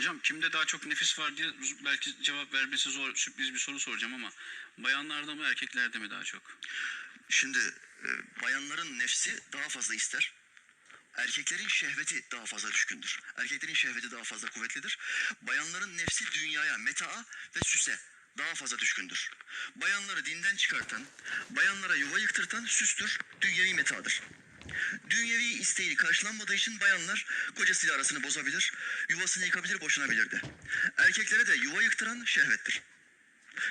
Hocam kimde daha çok nefis var diye belki cevap vermesi zor sürpriz bir soru soracağım ama bayanlarda mı erkeklerde mi daha çok? Şimdi e, bayanların nefsi daha fazla ister. Erkeklerin şehveti daha fazla düşkündür. Erkeklerin şehveti daha fazla kuvvetlidir. Bayanların nefsi dünyaya, metaa ve süse daha fazla düşkündür. Bayanları dinden çıkartan, bayanlara yuva yıktırtan süstür, dünyevi metadır. Dünyevi isteği karşılanmadığı için bayanlar kocasıyla arasını bozabilir, yuvasını yıkabilir, boşanabilir de. Erkeklere de yuva yıktıran şehvettir.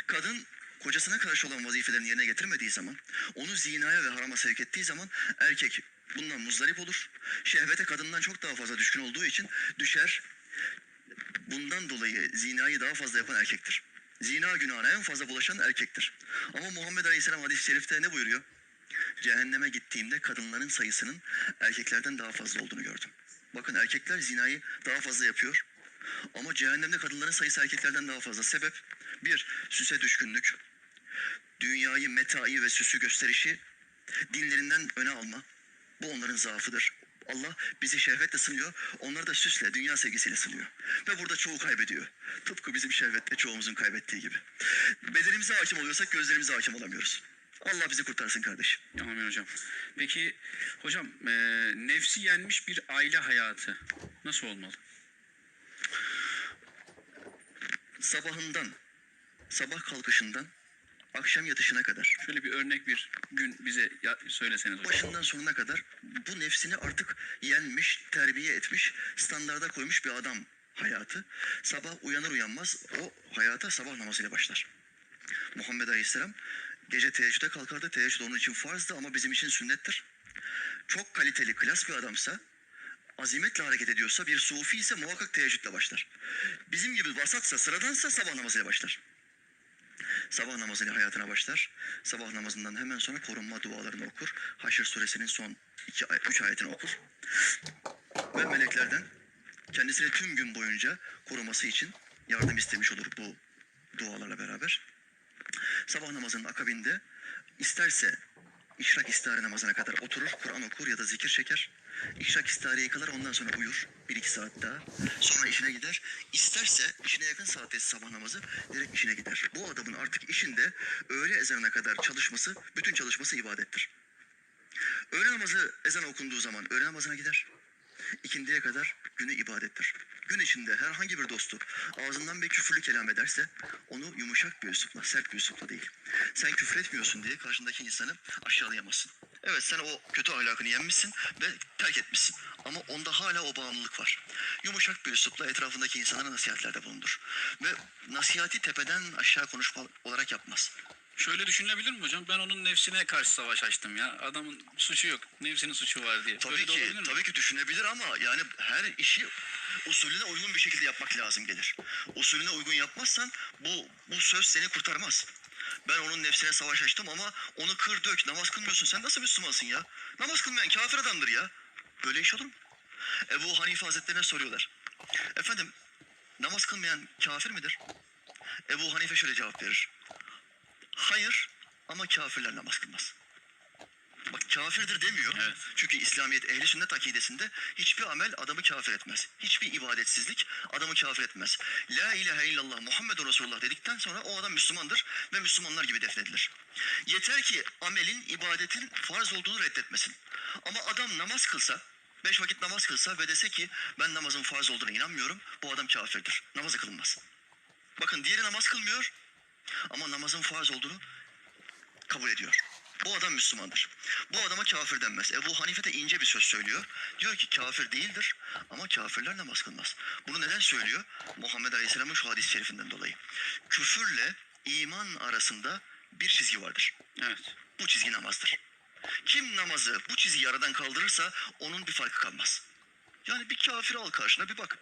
Kadın kocasına karşı olan vazifelerini yerine getirmediği zaman, onu zinaya ve harama sevk ettiği zaman erkek bundan muzdarip olur. Şehvete kadından çok daha fazla düşkün olduğu için düşer. Bundan dolayı zinayı daha fazla yapan erkektir. Zina günahına en fazla bulaşan erkektir. Ama Muhammed Aleyhisselam hadis-i şerifte ne buyuruyor? Cehenneme gittiğimde kadınların sayısının erkeklerden daha fazla olduğunu gördüm. Bakın erkekler zinayı daha fazla yapıyor. Ama cehennemde kadınların sayısı erkeklerden daha fazla. Sebep bir, süse düşkünlük. Dünyayı, metayı ve süsü gösterişi dinlerinden öne alma. Bu onların zaafıdır. Allah bizi şehvetle sınıyor, onları da süsle, dünya sevgisiyle sınıyor. Ve burada çoğu kaybediyor. Tıpkı bizim şehvette çoğumuzun kaybettiği gibi. Bedenimize hakim oluyorsak gözlerimize hakim olamıyoruz. Allah bizi kurtarsın kardeşim. Amin hocam. Peki hocam e, nefsi yenmiş bir aile hayatı nasıl olmalı? Sabahından, sabah kalkışından akşam yatışına kadar Şöyle bir örnek bir gün bize ya- söyleseniz hocam. başından sonuna kadar bu nefsini artık yenmiş, terbiye etmiş, standarda koymuş bir adam hayatı. Sabah uyanır uyanmaz o hayata sabah namazıyla başlar. Muhammed Aleyhisselam gece teheccüde kalkardı. Teheccüd onun için farzdı ama bizim için sünnettir. Çok kaliteli, klas bir adamsa, azimetle hareket ediyorsa, bir sufi ise muhakkak teheccüdle başlar. Bizim gibi vasatsa, sıradansa sabah namazıyla başlar. Sabah namazıyla hayatına başlar. Sabah namazından hemen sonra korunma dualarını okur. Haşr suresinin son iki, üç ayetini okur. Ve meleklerden kendisini tüm gün boyunca koruması için yardım istemiş olur bu dualarla beraber. Sabah namazının akabinde isterse işrak istihare namazına kadar oturur, Kur'an okur ya da zikir çeker. İşrak istihareyi kılar ondan sonra uyur. Bir iki saat daha. Sonra işine gider. İsterse işine yakın saatte sabah namazı direkt işine gider. Bu adamın artık işinde öğle ezanına kadar çalışması, bütün çalışması ibadettir. Öğle namazı ezan okunduğu zaman öğle namazına gider. İkindiye kadar günü ibadettir. Gün içinde herhangi bir dostu ağzından bir küfürlü kelam ederse onu yumuşak bir üslupla, sert bir üslupla değil. Sen küfür etmiyorsun diye karşındaki insanı aşağılayamazsın. Evet sen o kötü ahlakını yenmişsin ve terk etmişsin. Ama onda hala o bağımlılık var. Yumuşak bir üslupla etrafındaki insanlara nasihatlerde bulundur. Ve nasihati tepeden aşağı konuşma olarak yapmaz. Şöyle düşünülebilir mi hocam? Ben onun nefsine karşı savaş açtım ya. Adamın suçu yok. Nefsinin suçu var diye. Tabii Öyle de ki, tabii ki düşünebilir ama yani her işi usulüne uygun bir şekilde yapmak lazım gelir. Usulüne uygun yapmazsan bu bu söz seni kurtarmaz. Ben onun nefsine savaş açtım ama onu kır dök namaz kılmıyorsun. Sen nasıl Müslümansın ya? Namaz kılmayan kafir adamdır ya. Böyle iş olur mu? Ebu Hanife Hazretlerine soruyorlar. Efendim namaz kılmayan kafir midir? Ebu Hanife şöyle cevap verir. Hayır ama kafirler namaz kılmaz. Bak kafirdir demiyor. Evet. Çünkü İslamiyet ehli sünnet akidesinde hiçbir amel adamı kafir etmez. Hiçbir ibadetsizlik adamı kafir etmez. La ilahe illallah Muhammedun Resulullah dedikten sonra o adam Müslümandır ve Müslümanlar gibi defnedilir. Yeter ki amelin, ibadetin farz olduğunu reddetmesin. Ama adam namaz kılsa, beş vakit namaz kılsa ve dese ki ben namazın farz olduğuna inanmıyorum, bu adam kafirdir. Namazı kılınmaz. Bakın diğeri namaz kılmıyor ama namazın farz olduğunu kabul ediyor. Bu adam Müslümandır. Bu adama kafir denmez. Ebu Hanife de ince bir söz söylüyor. Diyor ki kafir değildir ama kafirler namaz kılmaz. Bunu neden söylüyor? Muhammed Aleyhisselam'ın şu hadis-i şerifinden dolayı. Küfürle iman arasında bir çizgi vardır. Evet. Bu çizgi namazdır. Kim namazı bu çizgiyi aradan kaldırırsa onun bir farkı kalmaz. Yani bir kafir al karşına bir bak.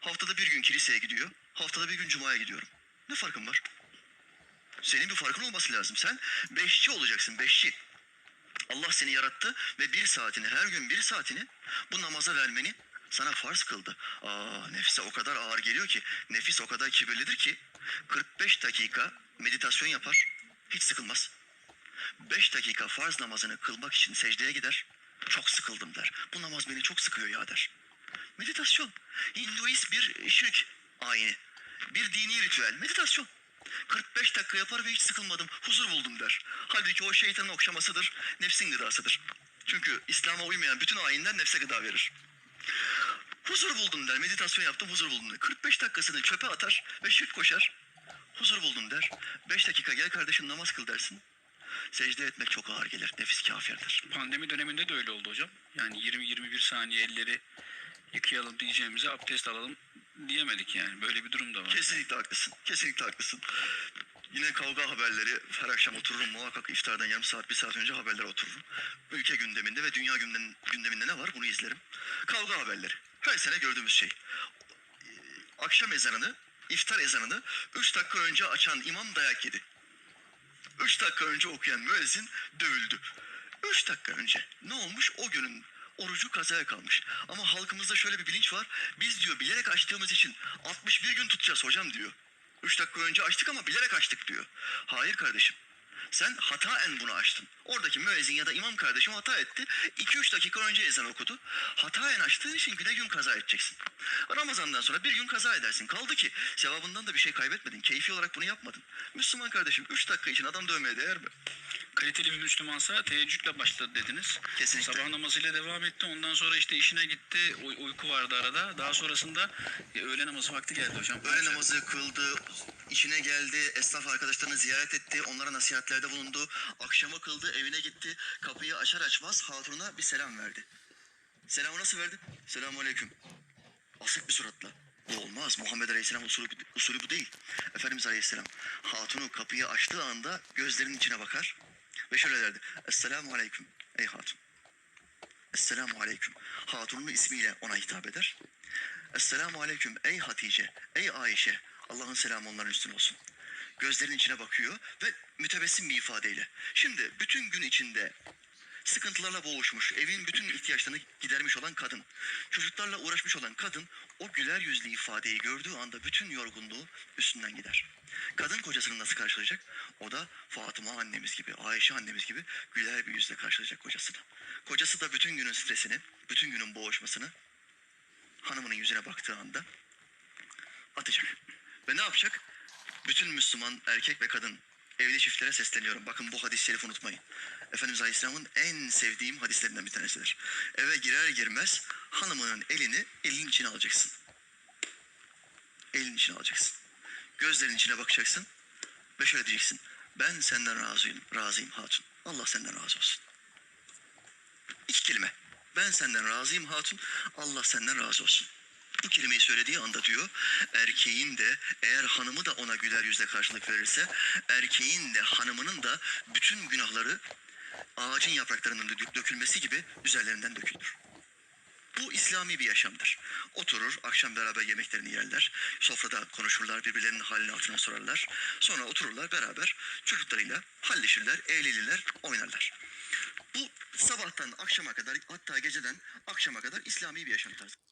Haftada bir gün kiliseye gidiyor. Haftada bir gün cumaya gidiyorum. Ne farkın var? Senin bir farkın olması lazım. Sen beşçi olacaksın, beşçi. Allah seni yarattı ve bir saatini, her gün bir saatini bu namaza vermeni sana farz kıldı. Aa, nefise o kadar ağır geliyor ki, nefis o kadar kibirlidir ki 45 dakika meditasyon yapar, hiç sıkılmaz. 5 dakika farz namazını kılmak için secdeye gider, çok sıkıldım der. Bu namaz beni çok sıkıyor ya der. Meditasyon. Hinduist bir şirk ayini. Bir dini ritüel. Meditasyon. 45 dakika yapar ve hiç sıkılmadım, huzur buldum der. Halbuki o şeytanın okşamasıdır, nefsin gıdasıdır. Çünkü İslam'a uymayan bütün ayinler nefse gıda verir. Huzur buldum der, meditasyon yaptım, huzur buldum der. 45 dakikasını çöpe atar ve şirk koşar. Huzur buldum der. 5 dakika gel kardeşim namaz kıl dersin. Secde etmek çok ağır gelir, nefis kafirdir. Pandemi döneminde de öyle oldu hocam. Yani 20-21 saniye elleri yıkayalım diyeceğimize abdest alalım diyemedik yani. Böyle bir durum da var. Kesinlikle haklısın. Kesinlikle haklısın. Yine kavga haberleri her akşam otururum muhakkak iftardan yarım saat bir saat önce haberler otururum. Ülke gündeminde ve dünya gündem- gündeminde ne var bunu izlerim. Kavga haberleri. Her sene gördüğümüz şey. Ee, Akşam ezanını, iftar ezanını 3 dakika önce açan imam dayak yedi. 3 dakika önce okuyan müezzin dövüldü. 3 dakika önce. Ne olmuş? O günün orucu kazaya kalmış. Ama halkımızda şöyle bir bilinç var. Biz diyor bilerek açtığımız için 61 gün tutacağız hocam diyor. 3 dakika önce açtık ama bilerek açtık diyor. Hayır kardeşim. Sen hataen bunu açtın. Oradaki müezzin ya da imam kardeşim hata etti. 2-3 dakika önce ezan okudu. Hataen açtığın için güne gün kaza edeceksin. Ramazandan sonra bir gün kaza edersin. Kaldı ki sevabından da bir şey kaybetmedin. Keyfi olarak bunu yapmadın. Müslüman kardeşim 3 dakika için adam dövmeye değer mi? Kaliteli bir Müslümansa teheccüdle başladı dediniz. Kesinlikle. Sabah namazıyla devam etti. Ondan sonra işte işine gitti. Uy- uyku vardı arada. Daha sonrasında e, öğle namazı vakti geldi hocam. Öğle namazı kıldı, işine geldi, esnaf arkadaşlarını ziyaret etti, onlara nasihatlerde bulundu. Akşamı kıldı, evine gitti. Kapıyı açar açmaz hatununa bir selam verdi. Selamı nasıl verdi? Selamun aleyküm. Asık bir suratla. Bu olmaz. Muhammed Aleyhisselam usulü, usulü bu değil. Efendimiz Aleyhisselam hatunu kapıyı açtığı anda gözlerinin içine bakar ve şöyle derdi. Esselamu aleyküm ey hatun. Esselamu aleyküm. Hatunun ismiyle ona hitap eder. Esselamu aleyküm ey Hatice, ey Ayşe. Allah'ın selamı onların üstüne olsun. Gözlerinin içine bakıyor ve mütebessim bir ifadeyle. Şimdi bütün gün içinde sıkıntılarla boğuşmuş, evin bütün ihtiyaçlarını gidermiş olan kadın, çocuklarla uğraşmış olan kadın o güler yüzlü ifadeyi gördüğü anda bütün yorgunluğu üstünden gider. Kadın kocasını nasıl karşılayacak? O da Fatıma annemiz gibi, Ayşe annemiz gibi güler bir yüzle karşılayacak kocasını. Kocası da bütün günün stresini, bütün günün boğuşmasını hanımının yüzüne baktığı anda atacak. Ve ne yapacak? Bütün Müslüman erkek ve kadın evli çiftlere sesleniyorum. Bakın bu hadis-i şerifi unutmayın. Efendimiz Aleyhisselam'ın en sevdiğim hadislerinden bir tanesidir. Eve girer girmez hanımının elini elinin içine alacaksın. Elinin içine alacaksın. Gözlerinin içine bakacaksın ve şöyle diyeceksin. Ben senden razıyım, razıyım hatun. Allah senden razı olsun. İki kelime. Ben senden razıyım hatun. Allah senden razı olsun. Bu kelimeyi söylediği anda diyor erkeğin de eğer hanımı da ona güler yüzle karşılık verirse erkeğin de hanımının da bütün günahları ağacın yapraklarının dö- dökülmesi gibi üzerlerinden dökülür. Bu İslami bir yaşamdır. Oturur, akşam beraber yemeklerini yerler, sofrada konuşurlar, birbirlerinin halini hatırını sorarlar. Sonra otururlar beraber çocuklarıyla halleşirler, eğlenirler, oynarlar. Bu sabahtan akşama kadar hatta geceden akşama kadar İslami bir yaşam tarzı.